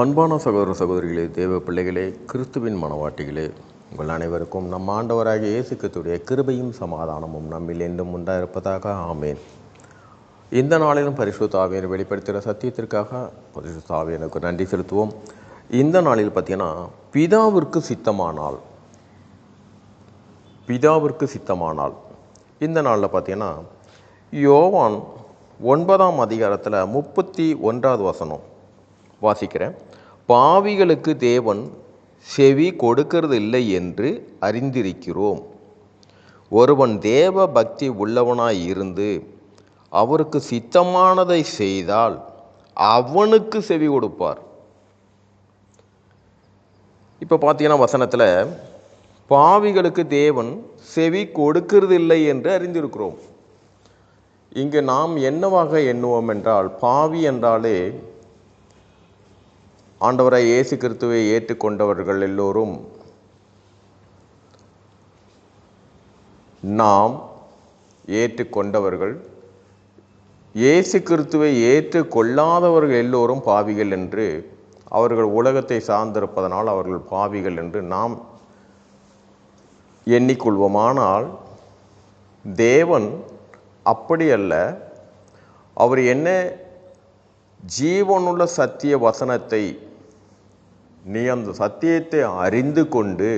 அன்பான சகோதர சகோதரிகளே தேவ பிள்ளைகளே கிறிஸ்துவின் மனவாட்டிகளே உங்கள் அனைவருக்கும் நம் ஆண்டவராகிய இயேசு கிறிஸ்துடைய கிருபையும் சமாதானமும் நம்மில் என்றும் உண்டாயிருப்பதாக ஆமேன். இந்த நாளிலும் பரிசுத்த ஆவியனை வெளிப்படுத்துகிற சத்தியத்திற்காக பரிசுத்த ஆவியனுக்கு நன்றி செலுத்துவோம். இந்த நாளில் பார்த்தீங்கன்னா பிதாவிற்கு சித்தமானால் பிதாவிற்கு சித்தமானால் இந்த நாளில் பார்த்தீங்கன்னா யோவான் ஒன்பதாம் அதிகாரத்தில் முப்பத்தி ஒன்றாவது வசனம் வாசிக்கிறேன். பாவிகளுக்கு தேவன் செவி கொடுக்கிறது இல்லை என்று அறிந்திருக்கிறோம். ஒருவன் தேவ பக்தி உள்ளவனாய் இருந்து அவருக்கு சித்தமானதை செய்தால் அவனுக்கு செவி கொடுப்பார். இப்போ பார்த்தீங்கன்னா வசனத்தில் பாவிகளுக்கு தேவன் செவி கொடுக்கிறது இல்லை என்று அறிந்திருக்கிறோம். இங்கு நாம் என்னவாக எண்ணுவோம் என்றால் பாவி என்றாலே ஆண்டவரை இயேசு கிறிஸ்துவை ஏற்றுக்கொண்டவர்கள் எல்லோரும் நாம் ஏற்றுக்கொண்டவர்கள் இயேசு கிறிஸ்துவை ஏற்றுக்கொள்ளாதவர்கள் எல்லோரும் பாவிகள் என்று அவர்கள் உலகத்தை சார்ந்திருப்பதனால் அவர்கள் பாவிகள் என்று நாம் எண்ணிக்கொள்வோம். ஆனால் தேவன் அப்படி அல்ல. அவர் என்ன ஜீவனுள்ள சத்திய வசனத்தை நீ அந்த சத்தியத்தை அறிந்து கொண்டு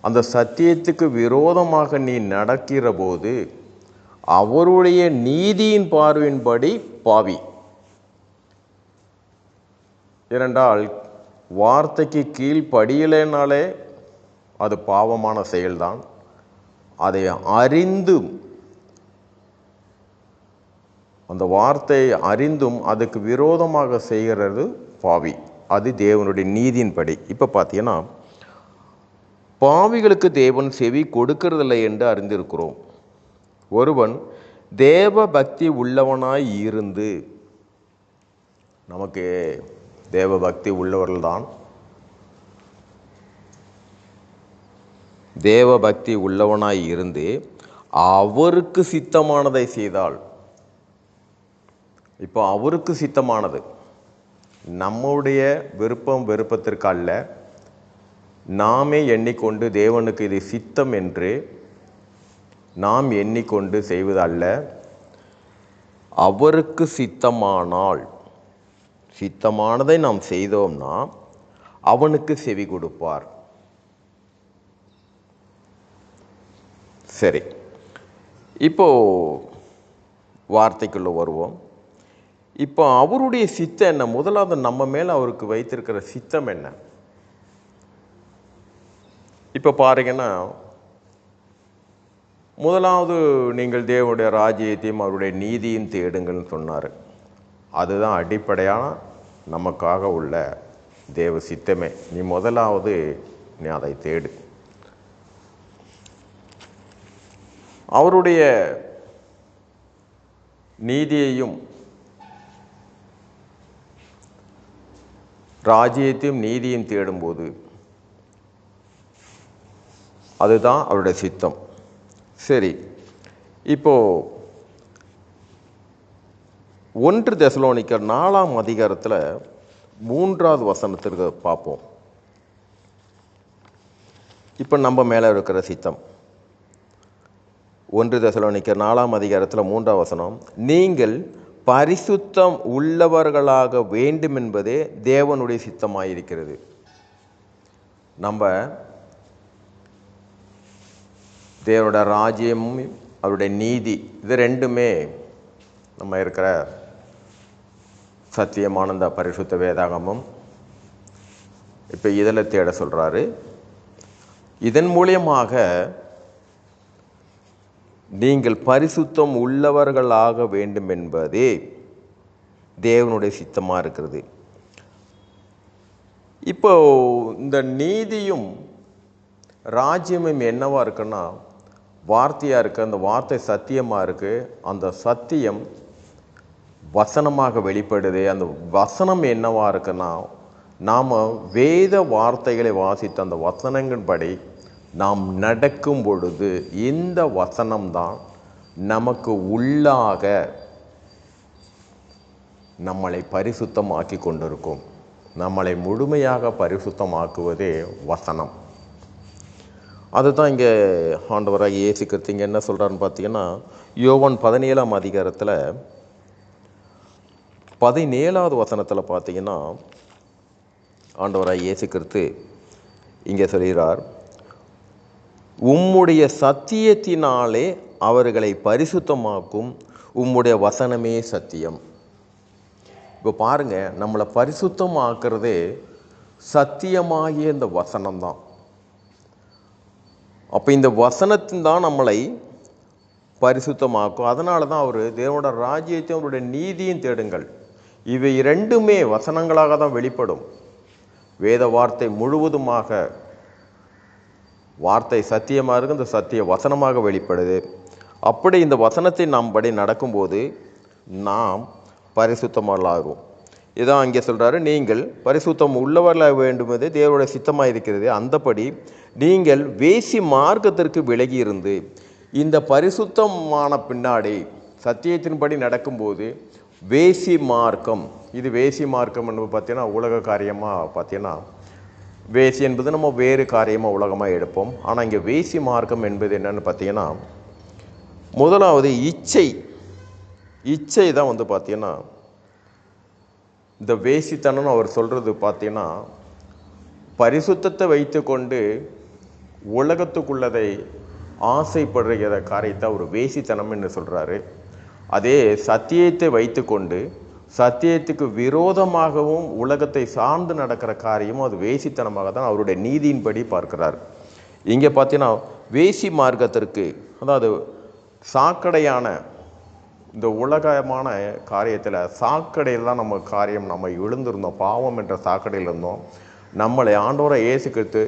அந்த சத்தியத்துக்கு விரோதமாக நீ நடக்கிற போது அவருடைய நீதியின் பார்வையின்படி பாவி. ஏனென்றால் வார்த்தைக்கு கீழ்ப்படியலைனாலே அது பாவமான செயல்தான். அதை அறிந்தும் அந்த வார்த்தையை அறிந்தும் அதுக்கு விரோதமாக செய்கிறது பாவி. அது தேவனுடைய நீதியின்படி. இப்போ பார்த்தீங்கன்னா பாவிகளுக்கு தேவன் செவி கொடுக்கறதில்லை என்று அறிந்திருக்கிறோம். ஒருவன் தேவ பக்தி உள்ளவனாய் இருந்து நமக்கு தேவ பக்தி உள்ளவர்கள்தான் தேவ பக்தி உள்ளவனாய் இருந்து அவருக்கு சித்தமானதை செய்தால் இப்போ அவருக்கு சித்தமானது. நம்முடைய விருப்பம் விருப்பத்திற்கு அல்ல நாமே எண்ணிக்கொண்டு தேவனுக்கு இது சித்தம் என்று நாம் எண்ணிக்கொண்டு செய்வதல்ல. அவருக்கு சித்தமானால் சித்தமானதை நாம் செய்தோம்னா அவனுக்கு செவி கொடுப்பார். சரி. இப்போ வார்த்தைக்குள்ளே வருவோம். இப்போ அவருடைய சித்தம் என்ன? முதலாவது நம்ம மேலே அவருக்கு வைத்திருக்கிற சித்தம் என்ன? இப்போ பாருங்கன்னா முதலாவது நீங்கள் தேவனுடைய ராஜ்யத்தையும் அவருடைய நீதியும் தேடுங்கள்னு சொன்னார். அதுதான் அடிப்படையான நமக்காக உள்ள தேவ சித்தமே. நீ முதலாவது நீ அதை தேடு. அவருடைய நீதியையும் ராஜ்யத்தையும் நீதியும் தேடும்போது அதுதான் அவருடைய சித்தம். சரி இப்போது ஒன்று தெசலோனிக்கர் நாலாம் அதிகாரத்தில் மூன்றாவது வசனத்திற்கு பார்ப்போம். இப்போ நம்ம மேலே இருக்கிற சித்தம். ஒன்று தசலோனிக்கர் நாலாம் அதிகாரத்தில் மூன்றாம் வசனம் நீங்கள் பரிசுத்தம் உள்ளவர்களாக வேண்டும் என்பதே தேவனுடைய சித்தமாயிருக்கிறது. நம்ம தேவனோட ராஜ்யமும் அவருடைய நீதி இது ரெண்டுமே நம்ம இருக்கிற சத்தியமானந்த பரிசுத்த வேதாகமும் இப்போ இதில் தேட சொல்கிறாரு இதன் மூலியமாக நீங்கள் பரிசுத்தம் உள்ளவர்களாக வேண்டும் என்பதே தேவனுடைய சித்தமாக இருக்கிறது. இப்போ இந்த நீதியும் ராஜ்யமும் என்னவாக இருக்குன்னா வார்த்தையாக இருக்குது அந்த வார்த்தை சத்தியமாக இருக்குது அந்த சத்தியம் வசனமாக வெளிப்படுது அந்த வசனம் என்னவாக இருக்குன்னா நாம் வேத வார்த்தைகளை வாசித்த அந்த வசனங்கள் படி நாம் நடக்கும் பொழுது இந்த வசனம்தான் நமக்கு உள்ளாக நம்மளை பரிசுத்தமாக்கி கொண்டிருக்கும். நம்மளை முழுமையாக பரிசுத்தமாக்குவதே வசனம். அதுதான் இங்கே ஆண்டவராக இயேசு கிறிஸ்து இங்கே என்ன சொல்கிறான்னு பார்த்தீங்கன்னா யோவன் பதினேழாம் அதிகாரத்தில் பதினேழாவது வசனத்தில் பார்த்தீங்கன்னா ஆண்டவராக இயேசு கிறிஸ்து இங்கே சொல்கிறார் உம்முடைய சத்தியத்தினாலே அவர்களை பரிசுத்தமாக்கும் உம்முடைய வசனமே சத்தியம். இப்போ பாருங்க நம்மளை பரிசுத்தமாக்குறதே சத்தியமாகிய இந்த வசனம்தான். அப்போ இந்த வசனத்தின் தான் நம்மளை பரிசுத்தமாக்கும். அதனால தான் அவர் தேவனோட ராஜ்யத்தையும் அவருடைய நீதியும் தேடுங்கள். இவை இரண்டுமே வசனங்களாக தான் வெளிப்படும். வேத வார்த்தை முழுவதுமாக வார்த்தை சத்தியமாக இருக்கு இந்த சத்திய வசனமாக வெளிப்படுது. அப்படி இந்த வசனத்தை நாம் படி நடக்கும்போது நாம் பரிசுத்தமாகும் இதான் அங்கே சொல்கிறாரு நீங்கள் பரிசுத்தம் உள்ளவர்களாக வேண்டுமெது தேவருடைய சித்தமாக இருக்கிறது. அந்தபடி நீங்கள் வேசி மார்க்கத்திற்கு விலகி இருந்து இந்த பரிசுத்தமான பின்னாடி சத்தியத்தின்படி நடக்கும்போது வேசி மார்க்கம். இது வேசி மார்க்கம் என்பது பார்த்தீங்கன்னா உலக காரியமாக பார்த்தீங்கன்னா வேசி என்பது நம்ம வேறு காரியமாக உலகமாக எடுப்போம். ஆனால் இங்கே வேசி மார்க்கம் என்பது என்னென்னு பார்த்தீங்கன்னா முதலாவது இச்சை. இச்சை தான் வந்து பார்த்தீங்கன்னா இந்த வேசித்தனம் அவர் சொல்கிறது பார்த்தீங்கன்னா பரிசுத்தத்தை வைத்துக்கொண்டு உலகத்துக்குள்ளதை ஆசைப்படுகிற காரியத்தை அவர் வேசித்தனம் என்று சொல்கிறாரு அதே சத்தியத்தை வைத்துக்கொண்டு சத்தியத்துக்கு விரோதமாகவும் உலகத்தை சார்ந்து நடக்கிற காரியமும் அது வேசித்தனமாக தான் அவருடைய நீதியின்படி பார்க்கிறார். இங்கே பார்த்தீங்கன்னா வேசி மார்க்கத்திற்கு அதாவது சாக்கடையான இந்த உலகமான காரியத்தில் சாக்கடையில் தான் நம்ம காரியம் நம்ம விழுந்திருந்தோம் பாவம் என்ற சாக்கடையில் இருந்தோம். நம்மளை ஆண்டோரை இயேசுக்கிட்டு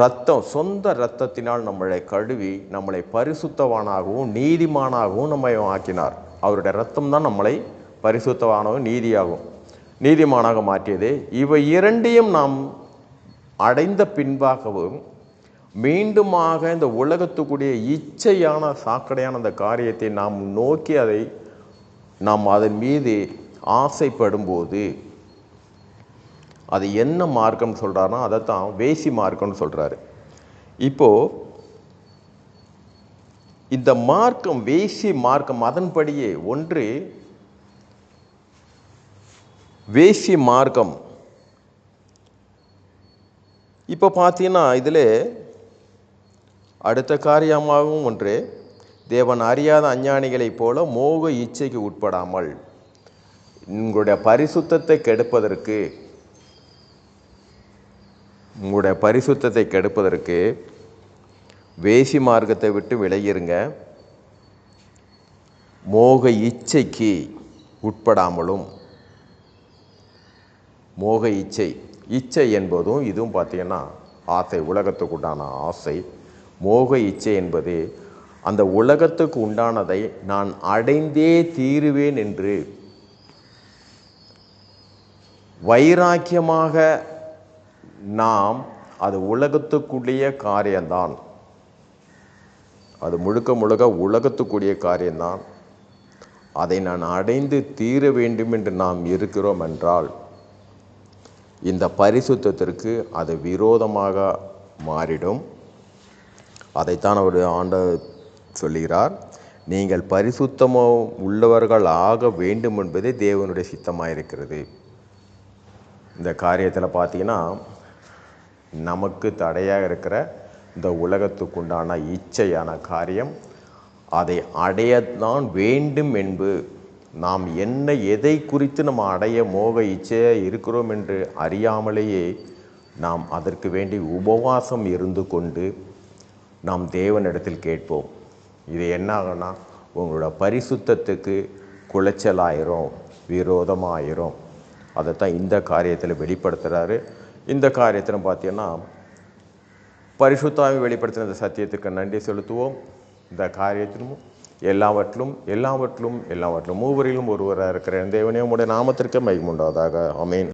ரத்தம் சொந்த இரத்தத்தினால் நம்மளை கழுவி நம்மளை பரிசுத்தவானாகவும் நீதிமானாகவும் நம்மை ஆக்கினார். அவருடைய ரத்தம் தான் நம்மளை பரிசுத்தவானவன் நீதியாகும். நீதிமானாக மாற்றியது. இவை இரண்டையும் நாம் அடைந்த பின்பாகவும் மீண்டுமாக இந்த உலகத்துக்குடைய இச்சையான சாக்கடையான அந்த காரியத்தை நாம் நோக்கி அதை நாம் அதன் மீது ஆசைப்படும்போது அது என்ன மார்க்கம்னு சொல்கிறாருன்னா அதை தான் வேசி மார்க்கம்னு சொல்கிறாரு இப்போது இந்த மார்க்கம் வேசி மார்க்கம் அதன்படியே ஒன்று வேசி மார்க்கம். இப்போ பார்த்தீங்கன்னா இதில் அடுத்த காரியமாகவும் ஒன்று தேவன் அறியாத அஞ்ஞானிகளைப் போல மோக இச்சைக்கு உட்படாமல் உங்களுடைய பரிசுத்தத்தை கெடுப்பதற்கு உங்களுடைய பரிசுத்தத்தை கெடுப்பதற்கு வேசி மார்க்கத்தை விட்டு விலகிருங்க. மோக இச்சைக்கு உட்படாமலும் மோக இச்சை. இச்சை என்பதும் இதுவும் பார்த்தீங்கன்னா ஆசை. உலகத்துக்கு உண்டான ஆசை. மோக இச்சை என்பது அந்த உலகத்துக்கு உண்டானதை நான் அடைந்தே தீருவேன் என்று வைராக்கியமாக நாம் அது உலகத்துக்குரிய காரியம்தான் அது முழுக்க முழுக்க உலகத்துக்குரிய காரியம்தான் அதை நான் அடைந்து தீர வேண்டும் என்று நாம் இருக்கிறோம் என்றால் இந்த பரிசுத்தத்திற்கு அது விரோதமாக மாறிடும். அதைத்தான் அவர் ஆண்ட சொல்லுகிறார். நீங்கள் பரிசுத்தமோ உள்ளவர்கள் ஆக வேண்டும் என்பதே தேவனுடைய சித்தமாக இருக்கிறது இந்த காரியத்தில் பார்த்தீங்கன்னா நமக்கு தடையாக இருக்கிற இந்த உலகத்துக்குண்டான இச்சையான காரியம் அதை அடையத்தான் வேண்டும் என்பது நாம் என்ன எதை குறித்து நம்ம அடைய மோக இச்சையாக இருக்கிறோம் என்று அறியாமலேயே நாம் அதற்கு வேண்டி உபவாசம் இருந்து கொண்டு நாம் தேவனிடத்தில் கேட்போம். இது என்ன ஆகும்னா உங்களோட பரிசுத்தத்துக்கு குளைச்சலாயிரும் விரோதமாயிரும். தான் இந்த காரியத்தில் வெளிப்படுத்துகிறாரு இந்த காரியத்தில் பார்த்தீங்கன்னா பரிசுத்தாவை வெளிப்படுத்தின இந்த சத்தியத்துக்கு நன்றி செலுத்துவோம். இந்த காரியத்திலும் எல்லாவற்றிலும் எல்லாவற்றிலும் எல்லாவற்றிலும் மூவரிலும் ஒருவராக இருக்கிற தேவனே உடைய நாமத்திற்கு மகிமுண்டாவதாக அமேன்